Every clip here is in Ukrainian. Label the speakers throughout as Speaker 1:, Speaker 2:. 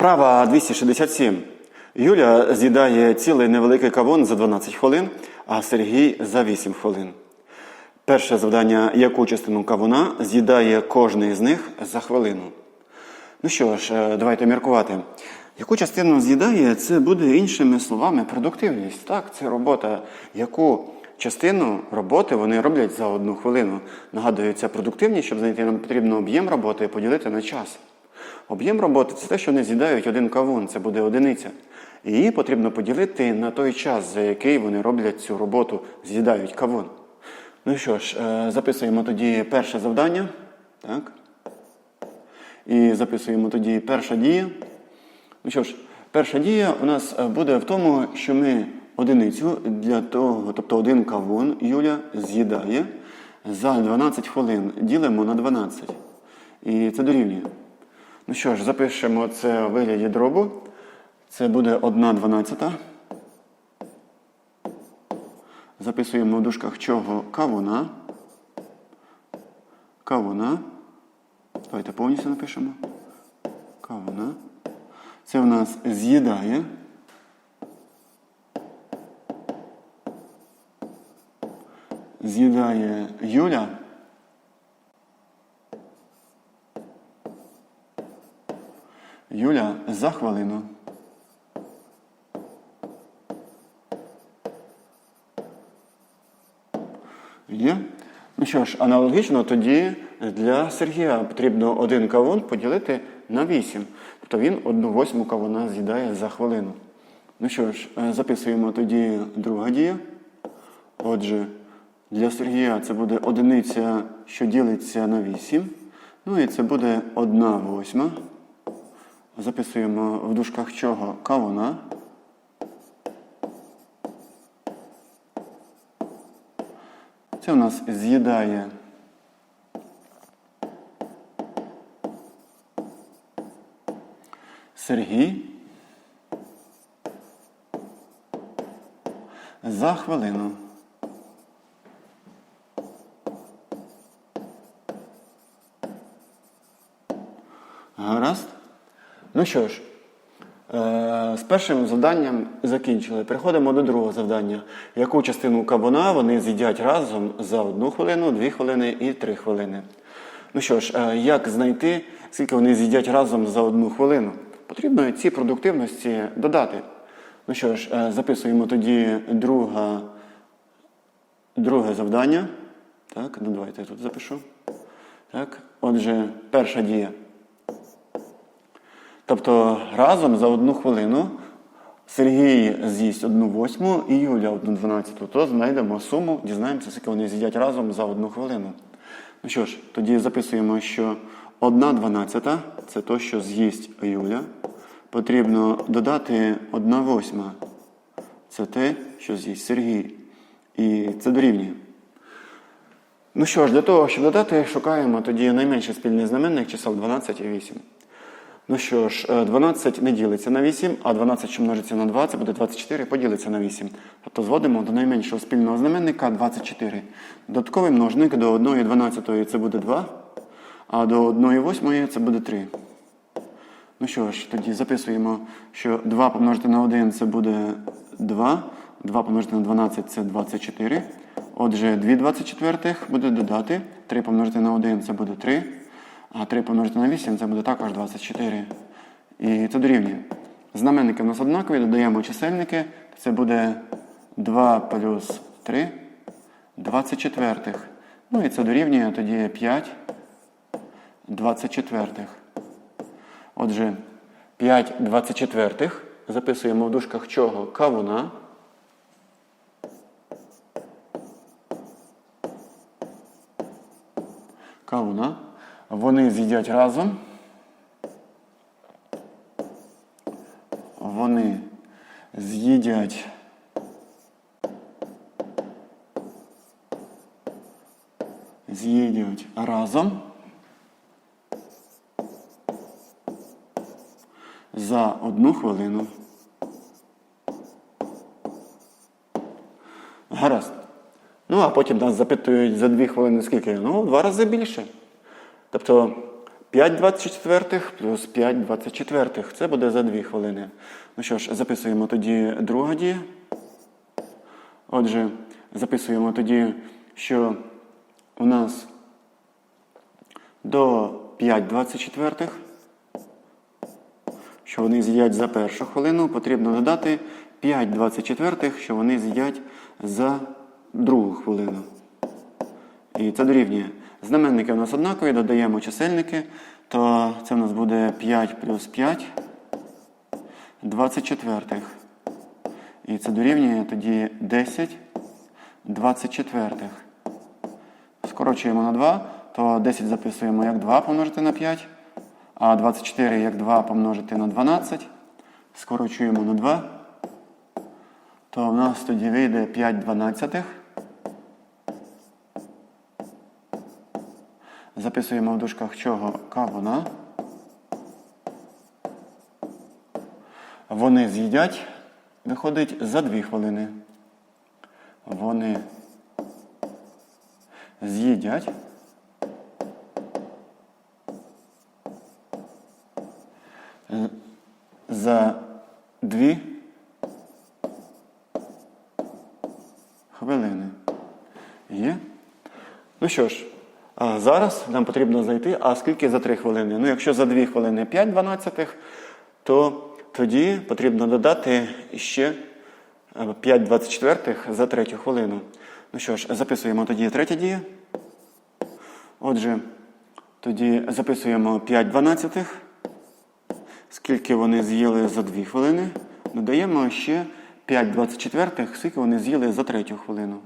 Speaker 1: Вправа 267. Юля з'їдає цілий невеликий кавун за 12 хвилин, а Сергій за 8 хвилин. Перше завдання, яку частину кавуна з'їдає кожний з них за хвилину. Ну що ж, е, давайте міркувати. Яку частину з'їдає, це буде іншими словами продуктивність. Так, це робота. Яку частину роботи вони роблять за одну хвилину. Нагадую, ця продуктивність, щоб знайти, нам потрібно об'єм роботи і поділити на час. Об'єм роботи це те, що вони з'їдають один кавун, це буде одиниця. І її потрібно поділити на той час, за який вони роблять цю роботу, з'їдають кавун. Ну що ж, е, записуємо тоді перше завдання. Так. І записуємо тоді перша дія. Ну що ж, перша дія у нас е, буде в тому, що ми одиницю для того, тобто один кавун Юля з'їдає за 12 хвилин. Ділимо на 12. І це дорівнює. Ну що ж, запишемо це у вигляді дробу. Це буде 1 дванадцята. Записуємо в дужках чого кавуна. Кавуна. Давайте повністю напишемо. Кавуна. Це в нас з'їдає. З'їдає Юля. Юля за хвилину. Є? Ну що ж, аналогічно тоді для Сергія потрібно один кавун поділити на 8. Тобто він одну восьму кавуна з'їдає за хвилину. Ну що ж, е, записуємо тоді друга дія. Отже, для Сергія це буде одиниця, що ділиться на 8. Ну і це буде 1 восьма. Записуємо в дужках чого кавуна. Це у нас з'їдає Сергій за хвилину. Ну що ж, е, з першим завданням закінчили. Переходимо до другого завдання. Яку частину кабуна вони з'їдять разом за одну хвилину, дві хвилини і три хвилини. Ну що ж, е, як знайти, скільки вони з'їдять разом за одну хвилину? Потрібно ці продуктивності додати. Ну що ж, е, записуємо тоді друга, друге завдання. Так, ну давайте я тут запишу. Так, отже, перша дія. Тобто разом за одну хвилину Сергій з'їсть одну восьму і Юля одну дванадцяту, то знайдемо суму, дізнаємося, скільки вони з'їдять разом за одну хвилину. Ну що ж, тоді записуємо, що одна дванадцята це то, що з'їсть Юля. Потрібно додати одна восьма. Це те, що з'їсть Сергій. І це дорівнює. Ну що ж, для того, щоб додати, шукаємо тоді найменший спільний знаменник чисел 12 і 8. Ну що ж, е, 12 не ділиться на 8, а 12, що множиться на 2, це буде 24, поділиться на 8. Тобто зводимо до найменшого спільного знаменника 24. Додатковий множник до 1 12 це буде 2, а до 1 8 це буде 3. Ну що ж, тоді записуємо, що 2 помножити на 1 це буде 2, 2 помножити на 12 це 24. Отже, 2 24 буде додати, 3 помножити на 1 це буде 3. А 3 помножити на 8 це буде також 24. І це дорівнює. Знаменники в нас однакові, додаємо чисельники. Це буде 2 плюс 3, 24. Ну і це дорівнює тоді 5 24. Отже, 5 24 записуємо в дужках чого? Кавуна. Кавуна. Вони з'їдять разом. Вони з'їдять з'їдять разом за одну хвилину. Гаразд. Ну, а потім нас запитують за дві хвилини скільки? Ну, два рази більше. Тобто 5 24 плюс 5 24. Це буде за 2 хвилини. Ну що ж, записуємо тоді друга дія. Отже, записуємо тоді, що у нас до 5 24, що вони з'їдять за першу хвилину, потрібно додати 5 24, що вони з'їдять за другу хвилину. І це дорівнює. Знаменники у нас однакові, додаємо чисельники, то це у нас буде 5 плюс 5 24. І це дорівнює тоді 10 24. Скорочуємо на 2, то 10 записуємо як 2 помножити на 5, а 24 як 2 помножити на 12. Скорочуємо на 2, то в нас тоді вийде 5 дванадцятих. Записуємо в дужках чого кавуна. Вони з'їдять, виходить за 2 хвилини. Вони з'їдять. За 2 хвилини. Є? Ну що ж, а зараз нам потрібно знайти, а скільки за 3 хвилини? Ну, якщо за 2 хвилини 5 дванадцятих, то тоді потрібно додати ще 5 24 за третю хвилину. Ну що ж, записуємо тоді третя дія. Отже, тоді записуємо 5 дванадцятих. Скільки вони з'їли за 2 хвилини. Додаємо ще 5 24, скільки вони з'їли за третю хвилину.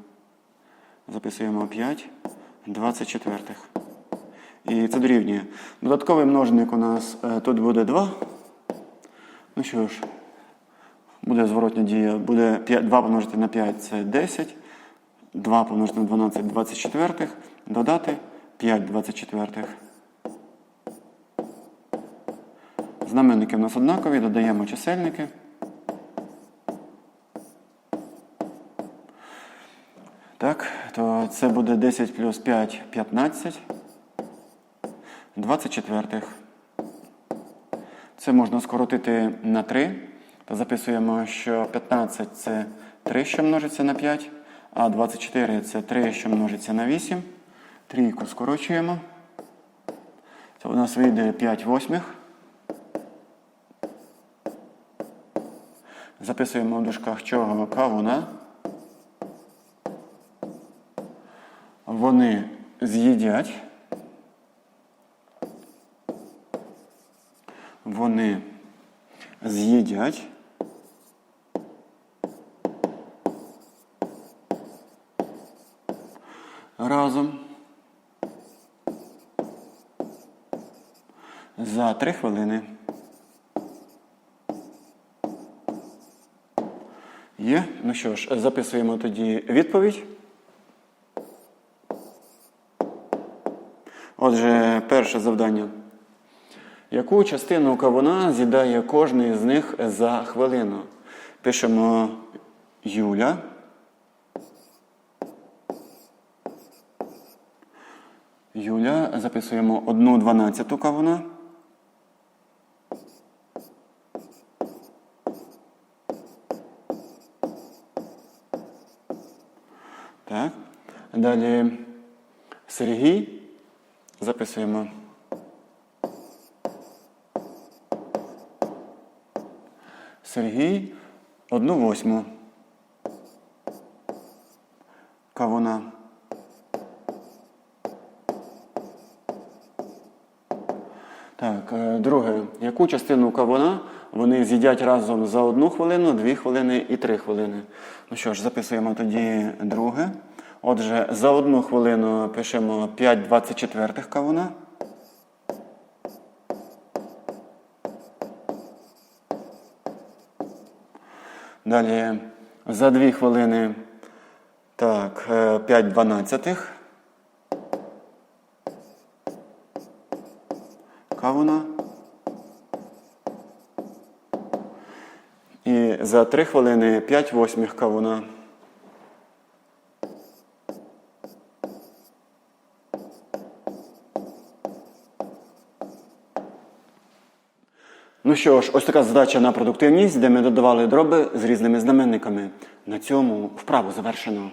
Speaker 1: Записуємо 5 24. І це дорівнює. Додатковий множник у нас е, тут буде 2. Ну що ж, буде зворотня дія. Буде 5, 2 помножити на 5 це 10. 2 помножити на 12 24. Додати 5 24. Знаменники в нас однакові, додаємо чисельники. Це буде 10 плюс 5 15. 24. Це можна скоротити на 3. То записуємо, що 15 це 3, що множиться на 5, а 24 це 3, що множиться на 8. Трійку скорочуємо. Це у нас вийде 5 восьмих. Записуємо в дужках чого кавуна. Вони з'їдять. Вони з'їдять. Разом. За три хвилини. Є? Ну що ж, записуємо тоді відповідь. Отже, перше завдання. Яку частину кавуна з'їдає кожний з них за хвилину? Пишемо Юля. Юля, записуємо одну дванадцяту кавуна. Так. Далі Сергій. Записуємо. Сергій одну восьму. Кавуна. Так, е, друге. Яку частину кавуна вони з'їдять разом за одну хвилину, дві хвилини і три хвилини? Ну що ж, записуємо тоді друге. Отже, за одну хвилину пишемо 5 24 кавуна. Далі за 2 хвилини так, 5 дванадцятих. Кавуна. І за 3 хвилини 5 восьмих кавуна. Ну що ж, ось така задача на продуктивність, де ми додавали дроби з різними знаменниками. На цьому вправу завершено.